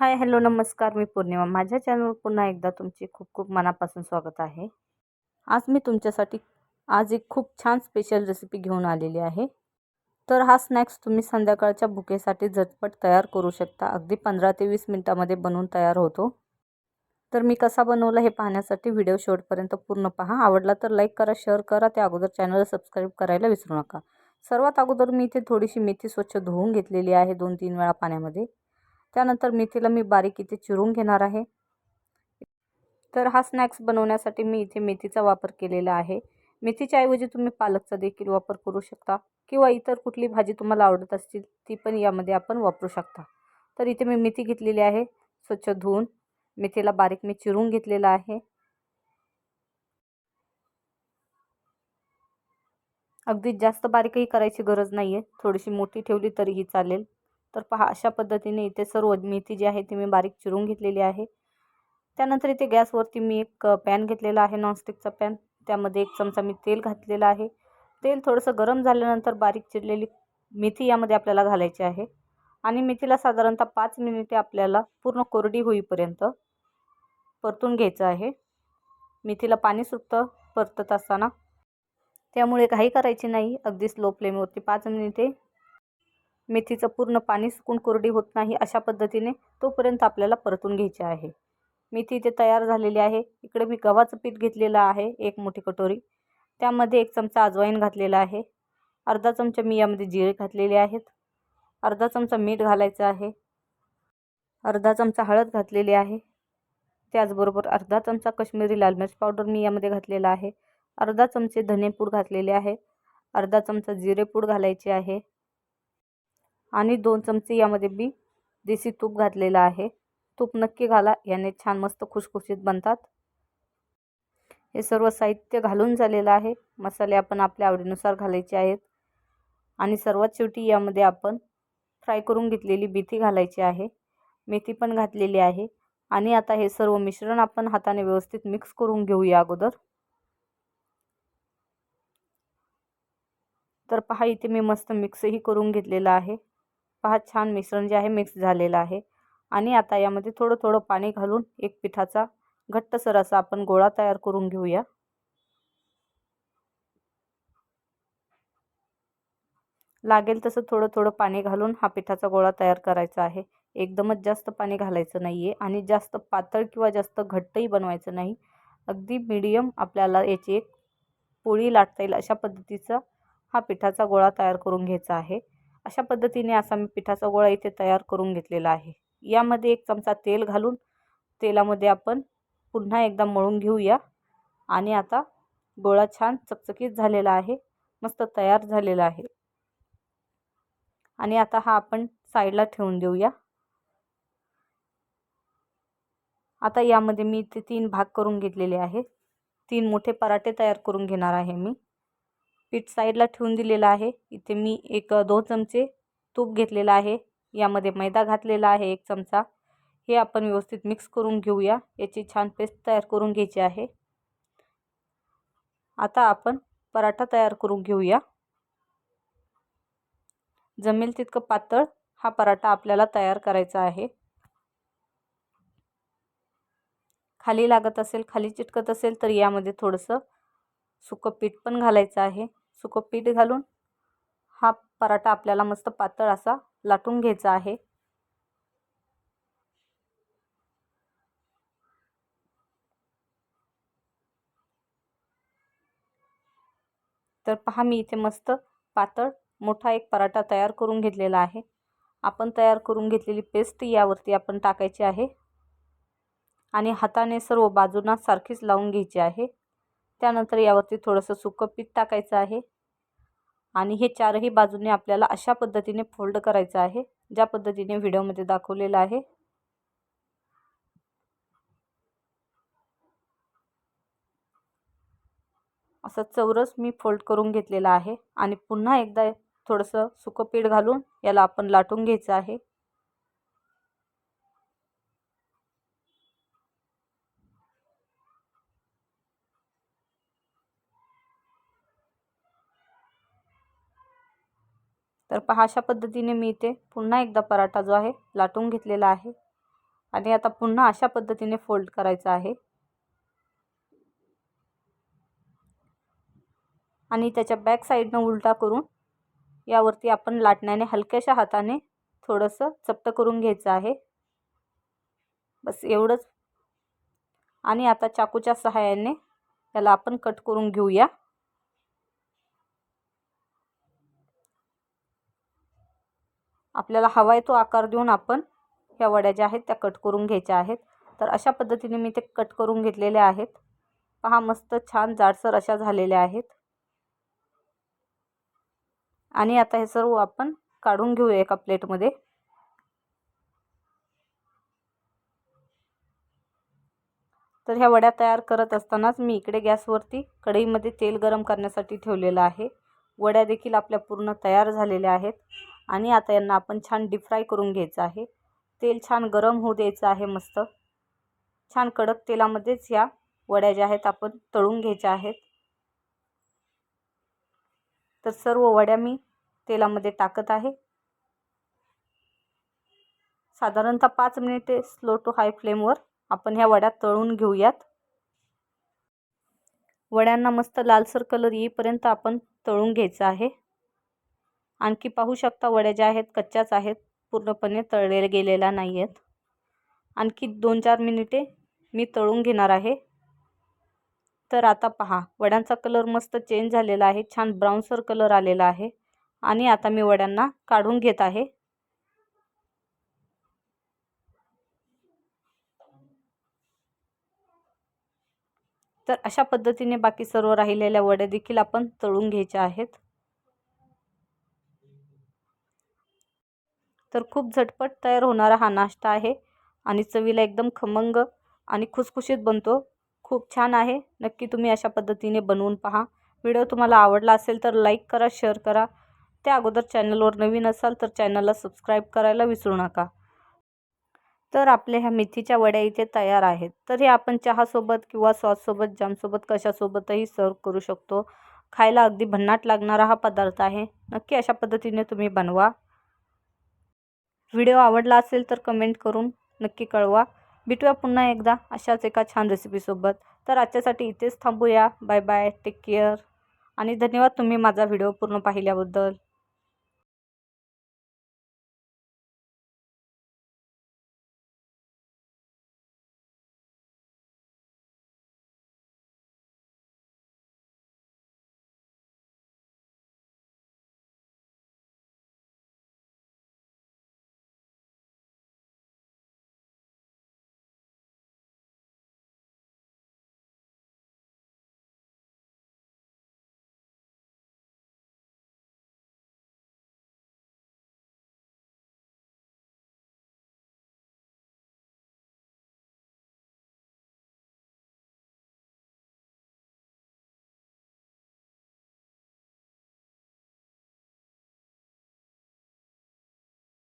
Hi hello नमस्कार मी पौर्णिमा. माझ्या चॅनलवर पुन्हा एकदा तुमचे खूप खूप मनापासून स्वागत आहे. आज मी तुमच्यासाठी आज एक खूप छान स्पेशल रेसिपी घेऊन आलेली आहे. तर हा स्नॅक्स तुम्ही संध्याकाळच्या भुकेसाठी झटपट तयार करू शकता. अगदी पंधरा ते वीस मिनटामध्ये बनवून तयार होतो. तर मी कसा बनवला हे पाहण्यासाठी व्हिडिओ शेवटपर्यंत पूर्ण पहा. आवडला तर लाईक करा शेअर करा. त्या अगोदर चॅनल सबस्क्राईब करायला विसरू नका. सर्वात अगोदर मी इथे थोडीशी मेथी स्वच्छ धुवून घेतलेली आहे दोन तीन वेळा पाण्यामध्ये. त्यानंतर मेथीला मी बारीक इथे चिरून घेणार आहे. तर हा स्नॅक्स बनवण्यासाठी मी इथे मेथीचा वापर केलेला आहे. मेथीच्या ऐवजी तुम्ही पालकचा देखील वापर करू शकता किंवा इतर कुठली भाजी तुम्हाला आवडत असतील ती पण यामध्ये आपण वापरू शकता. तर इथे मी मेथी घेतलेली आहे स्वच्छ धुवून. मेथीला बारीक मी चिरून घेतलेला आहे. अगदी जास्त बारीकही करायची गरज नाही आहे थोडीशी मोठी ठेवली तरीही चालेल. तर पहा अशा पद्धतीने इथे सर्व मेथी जी आहे ती मी बारीक चिरून घेतलेली आहे. त्यानंतर इथे गॅसवरती मी एक पॅन घेतलेला आहे नॉनस्टिकचा पॅन. त्यामध्ये एक चमचा मी तेल घातलेलं आहे. तेल थोडंसं गरम झाल्यानंतर बारीक चिरलेली मेथी यामध्ये आपल्याला घालायची आहे. आणि मेथीला साधारणतः पाच मिनिटे आपल्याला पूर्ण कोरडी होईपर्यंत परतून घ्यायचं आहे. मेथीला पाणी सुटतं परतत असताना. त्यामुळे काही करायची नाही. अगदी स्लो फ्लेमवरती पाच मिनिटे मेथीचं पूर्ण पाणी सुकून कोरडी होत नाही अशा पद्धतीने तोपर्यंत आपल्याला परतून घ्यायचे आहे. मेथी इथे तयार झालेली आहे. इकडे मी गव्हाचं पीठ घेतलेलं आहे एक मोठी कटोरी. त्यामध्ये एक चमचा अजवाईन घातलेला आहे. अर्धा चमचा मी यामध्ये जिरे घातलेले आहेत. अर्धा चमचा मीठ घालायचं आहे. अर्धा चमचा हळद घातलेली आहे. त्याचबरोबर अर्धा चमचा कश्मीरी लाल मिर्च पावडर मी यामध्ये घातलेला आहे. अर्धा चमचे धनेपूड घातलेले आहे. अर्धा चमचा जिरेपूड घालायचे आहे. आणि दोन चमचे यामध्ये बी देसी तूप घातलेलं आहे. तूप नक्की घाला याने छान मस्त खुशखुशीत बनतात. हे सर्व साहित्य घालून झालेलं आहे. मसाले आपण आपल्या आवडीनुसार घालायचे आहेत. आणि सर्वात शेवटी यामध्ये आपण फ्राय करून घेतलेली मेथी घालायची आहे. मेथी पण घातलेली आहे. आणि आता हे सर्व मिश्रण आपण हाताने व्यवस्थित मिक्स करून घेऊया अगोदर. तर पहा इथे मी मस्त मिक्सही करून घेतलेलं आहे. पहा छान मिश्रण जे आहे मिक्स झालेलं आहे. आणि आता यामध्ये थोडं थोडं पाणी घालून एक पिठाचा घट्टसर असा आपण गोळा तयार करून घेऊया. लागेल तसं थोडं थोडं पाणी घालून हा पिठाचा गोळा तयार करायचा आहे. एकदमच जास्त पाणी घालायचं नाही आहे आणि जास्त पातळ किंवा जास्त घट्टही बनवायचं नाही. अगदी मीडियम आपल्याला याची एक पोळी लाटता येईल अशा पद्धतीचा हा पिठाचा गोळा तयार करून घ्यायचा आहे. अशा पद्धतीने असा मी पिठाचा गोळा इथे तयार करून घेतलेला आहे. यामध्ये एक चमचा तेल घालून तेलामध्ये आपण पुन्हा एकदा मळून घेऊया. आणि आता गोळा छान चकचकीत झालेला आहे. मस्त तयार झालेला आहे. आणि आता हा आपण साईडला ठेवून देऊया. आता यामध्ये मी इथे तीन भाग करून घेतलेले आहे तीन मोठे पराठे तयार करून घेणार आहे मी. पीठ साईडला ठेवून दिलेलं आहे. इथे मी एक दोन चमचे तूप घेतलेलं आहे. यामध्ये मैदा घातलेला आहे एक चमचा. हे आपण व्यवस्थित मिक्स करून घेऊया. याची छान पेस्ट तयार करून घ्यायची आहे. आता आपण पराठा तयार करून घेऊया. जमेल तितकं पातळ हा पराठा आपल्याला तयार करायचा आहे. खाली लागत असेल खाली चिटकत असेल तर यामध्ये थोडंसं सुकं पीठ पण घालायचं आहे. सुकं पीठ घालून हा पराठा आपल्याला मस्त पातळ असा लाटून घ्यायचा आहे. तर पहा मी इथे मस्त पातळ मोठा एक पराठा तयार करून घेतलेला आहे. आपण तयार करून घेतलेली पेस्ट यावरती आपण टाकायची आहे आणि हाताने सर्व बाजूंना सारखीच लावून घ्यायची आहे. त्यानंतर यावरती थोडंसं सुकं पीठ टाकायचं आहे. आणि हे चारही बाजूने आपल्याला अशा पद्धतीने फोल्ड करायचं आहे ज्या पद्धतीने व्हिडिओमध्ये दाखवलेलं आहे. असं चौरस मी फोल्ड करून घेतलेला आहे. आणि पुन्हा एकदा थोडंसं सुकं पीठ घालून याला आपण लाटून घ्यायचं आहे. तर पहा अशा पद्धतीने मी इथे पुन्हा एकदा पराठा जो आहे लाटून घेतलेला आहे. आणि आता पुन्हा अशा पद्धतीने फोल्ड करायचं आहे. आणि त्याच्या बॅक साईडनं उलटा करून यावरती आपण लाटण्याने हलक्याशा हाताने थोडंसं चपट करून घ्यायचं आहे. बस एवढंच. आणि आता चाकूच्या सहाय्याने त्याला आपण कट करून घेऊया. आपल्याला हवा आहे तो आकार देऊन आपण ह्या वड्या ज्या आहेत त्या कट करून घ्यायच्या आहेत. तर अशा पद्धतीने मी ते कट करून घेतलेले आहेत. पहा मस्त छान जाडसर अशा झालेल्या आहेत. आणि आता हे सर्व आपण काढून घेऊया एका प्लेटमध्ये तर ह्या वड्या तयार करत असतानाच मी इकडे गॅसवरती कढईमध्ये तेल गरम करण्यासाठी ठेवलेलं आहे. वड्या देखील आपल्या पूर्ण तयार झालेल्या आहेत. आणि आता यांना आपण छान डीप फ्राय करून घ्यायचं आहे. तेल छान गरम होऊ द्यायचं आहे मस्त. छान कडक तेलामध्येच ह्या वड्या ज्या आहेत आपण तळून घ्यायच्या आहेत. तर सर्व वड्या मी तेलामध्ये टाकत आहे. साधारणतः पाच मिनिटे स्लो टू हाय फ्लेमवर आपण ह्या वड्या तळून घेऊयात. वड्यांना मस्त लालसर कलर येईपर्यंत आपण तळून घ्यायचं आहे. आणखी पाहू शकता वड्या ज्या आहेत कच्च्याच आहेत पूर्णपणे तळले गेलेल्या नाही आहेत आणखी दोन चार मिनिटे मी तळून घेणार आहे. तर आता पहा वड्यांचा कलर मस्त चेंज झालेला आहे छान ब्राऊनसर कलर आलेला आहे. आणि आता मी वड्यांना काढून घेत आहे. तर अशा पद्धतीने बाकी सर्व राहिलेल्या वड्या देखील आपण तळून घ्यायच्या आहेत. तर खूप झटपट तयार होणारा हा नाश्ता आहे आणि चवीला एकदम खमंग आणि खुसखुशीत बनतो. खूप छान आहे. नक्की तुम्ही अशा पद्धतीने बनवून पहा. व्हिडिओ तुम्हाला आवडला असेल तर लाईक करा शेअर करा. त्या अगोदर चॅनलवर नवीन असाल तर चॅनलला सबस्क्राईब करायला विसरू नका. तर आपल्या ह्या मेथीच्या वड्या इथे तयार आहेत. तर हे आपण चहासोबत किंवा सॉससोबत जामसोबत कशासोबतही सर्व करू शकतो. खायला अगदी भन्नाट लागणारा हा पदार्थ आहे. नक्की अशा पद्धतीने तुम्ही बनवा. व्हिडिओ आवडला असेल तर कमेंट करून नक्की कळवा. भेटूया पुन्हा एकदा अशाच एका छान रेसिपीसोबत तर आजच्यासाठी इथेच थांबूया. बाय बाय टेक केअर आणि धन्यवाद तुम्ही माझा व्हिडिओ पूर्ण पाहिल्याबद्दल.